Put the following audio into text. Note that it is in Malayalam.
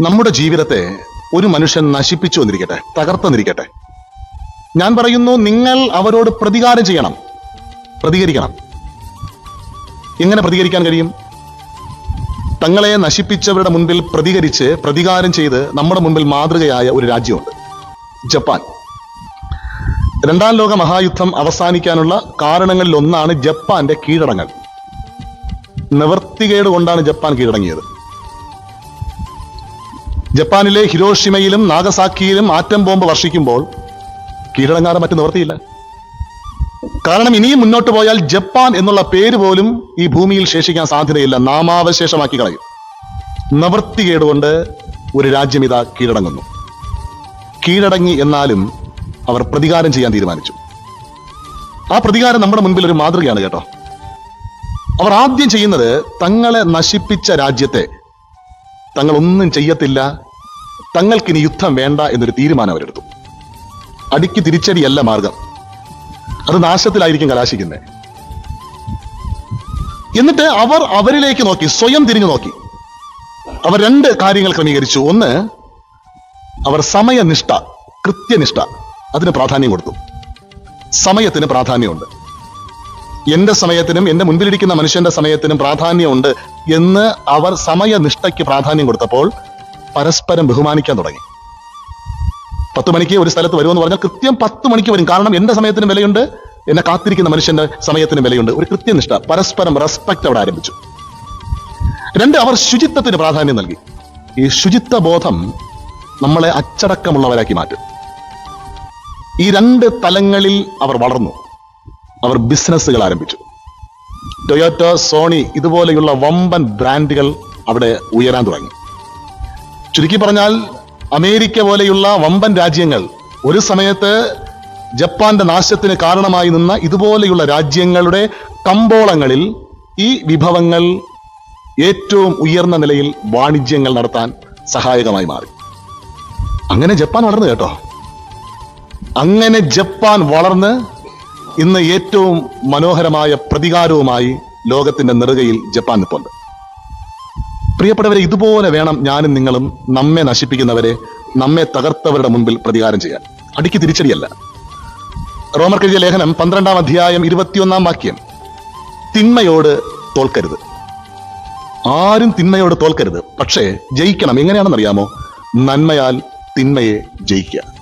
നമ്മുടെ ജീവിതത്തെ ഒരു മനുഷ്യൻ നശിപ്പിച്ചു വന്നിരിക്കട്ടെ തകർത്തെന്നിരിക്കട്ടെ ഞാൻ പറയുന്നു നിങ്ങൾ അവരോട് പ്രതികാരം ചെയ്യണം. പ്രതികരിക്കണം. എങ്ങനെ പ്രതികരിക്കാൻ കഴിയും? തങ്ങളെ നശിപ്പിച്ചവരുടെ മുൻപിൽ പ്രതികരിച്ച് പ്രതികാരം ചെയ്ത് നമ്മുടെ മുൻപിൽ മാതൃകയായ ഒരു രാജ്യമുണ്ട് ജപ്പാൻ. രണ്ടാം ലോക മഹായുദ്ധം അവസാനിക്കാനുള്ള കാരണങ്ങളിൽ ഒന്നാണ് ജപ്പാന്റെ കീഴടങ്ങൽ. നിവർത്തികേട് കൊണ്ടാണ് ജപ്പാൻ കീഴടങ്ങിയത്. ജപ്പാനിലെ ഹിരോഷിമയിലും നാഗസാക്കിയിലും ആറ്റം ബോംബ് വർഷിക്കുമ്പോൾ കീഴടങ്ങാതെ മറ്റു നിവർത്തിയില്ല കാരണം ഇനിയും മുന്നോട്ട് പോയാൽ ജപ്പാൻ എന്നുള്ള പേര് പോലും ഈ ഭൂമിയിൽ ശേഷിക്കാൻ സാധ്യതയില്ല. നാമാവശേഷമാക്കി കളയും. നിവർത്തികേടുകൊണ്ട് ഒരു രാജ്യം ഇതാ കീഴടങ്ങുന്നു. കീഴടങ്ങി എന്നാലും അവർ പ്രതികാരം ചെയ്യാൻ തീരുമാനിച്ചു. ആ പ്രതികാരം നമ്മുടെ മുൻപിൽ ഒരു മാതൃകയാണ് കേട്ടോ. അവർ ആദ്യം ചെയ്യുന്നത് തങ്ങളെ നശിപ്പിച്ച രാജ്യത്തെ തങ്ങൾ ഒന്നും ചെയ്യത്തില്ല. തങ്ങൾക്കിനി യുദ്ധം വേണ്ട എന്നൊരു തീരുമാനം അവരെടുത്തു. അടിക്ക് തിരിച്ചടിയല്ല മാർഗം. അത് നാശത്തിലായിരിക്കും കലാശിക്കുന്നത് എന്നിട്ട് അവർ അവരിലേക്ക് നോക്കി സ്വയം തിരിഞ്ഞു നോക്കി. അവർ രണ്ട് കാര്യങ്ങൾ ക്രമീകരിച്ചു. ഒന്ന് അവർ സമയനിഷ്ഠ കൃത്യനിഷ്ഠ അതിന് പ്രാധാന്യം കൊടുത്തു. സമയത്തിന് പ്രാധാന്യമുണ്ട്. എന്റെ സമയത്തിനും എന്റെ മുൻപിലിരിക്കുന്ന മനുഷ്യന്റെ സമയത്തിനും പ്രാധാന്യമുണ്ട് എന്ന് അവർ സമയനിഷ്ഠയ്ക്ക് പ്രാധാന്യം കൊടുത്തപ്പോൾ പരസ്പരം ബഹുമാനിക്കാൻ തുടങ്ങി. പത്ത് മണിക്ക് ഒരു സ്ഥലത്ത് വരുമെന്ന് പറഞ്ഞാൽ കൃത്യം പത്ത് മണിക്ക് വരും. കാരണം എന്റെ സമയത്തിന് വിലയുണ്ട് എന്നെ കാത്തിരിക്കുന്ന മനുഷ്യന്റെ സമയത്തിന് വിലയുണ്ട്. ഒരു കൃത്യനിഷ്ഠ പരസ്പരം റെസ്പെക്ട് അവിടെ ആരംഭിച്ചു. രണ്ട് അവർ ശുചിത്വത്തിന് പ്രാധാന്യം നൽകി. ഈ ശുചിത്വ ബോധം നമ്മളെ അച്ചടക്കമുള്ളവരാക്കി മാറ്റും. ഈ രണ്ട് തലങ്ങളിൽ അവർ വളർന്നു. അവർ ബിസിനസ്സുകൾ ആരംഭിച്ചു. ടൊയോറ്റോ സോണി ഇതുപോലെയുള്ള വമ്പൻ ബ്രാൻഡുകൾ അവിടെ ഉയരാൻ തുടങ്ങി. ചുരുക്കി പറഞ്ഞാൽ അമേരിക്ക പോലെയുള്ള വമ്പൻ രാജ്യങ്ങൾ ഒരു സമയത്ത് ജപ്പാന്റെ നാശത്തിന് കാരണമായി നിന്ന ഇതുപോലെയുള്ള രാജ്യങ്ങളുടെ കമ്പോളങ്ങളിൽ ഈ വിഭവങ്ങൾ ഏറ്റവും ഉയർന്ന നിലയിൽ വാണിജ്യങ്ങൾ നടത്താൻ സഹായകമായി മാറി. അങ്ങനെ ജപ്പാൻ വളർന്നു കേട്ടോ. അങ്ങനെ ജപ്പാൻ വളർന്ന് ഇന്ന് ഏറ്റവും മനോഹരമായ പ്രതികാരവുമായി ലോകത്തിന്റെ നെറുകയിൽ ജപ്പാൻ നിൽപ്പുണ്ട് പ്രിയപ്പെട്ടവരെ ഇതുപോലെ വേണം ഞാനും നിങ്ങളും നമ്മെ നശിപ്പിക്കുന്നവരെ നമ്മെ തകർത്തവരുടെ മുൻപിൽ പ്രതികാരം ചെയ്യാൻ. അടിക്ക് തിരിച്ചടിയല്ല. റോമർ എഴുതിയ ലേഖനം പന്ത്രണ്ടാം അധ്യായം ഇരുപത്തിയൊന്നാം വാക്യം. തിന്മയോട് തോൽക്കരുത്. ആരും തിന്മയോട് തോൽക്കരുത്. പക്ഷേ ജയിക്കണം. എങ്ങനെയാണെന്നറിയാമോ? നന്മയാൽ തിന്മയെ ജയിക്കുക.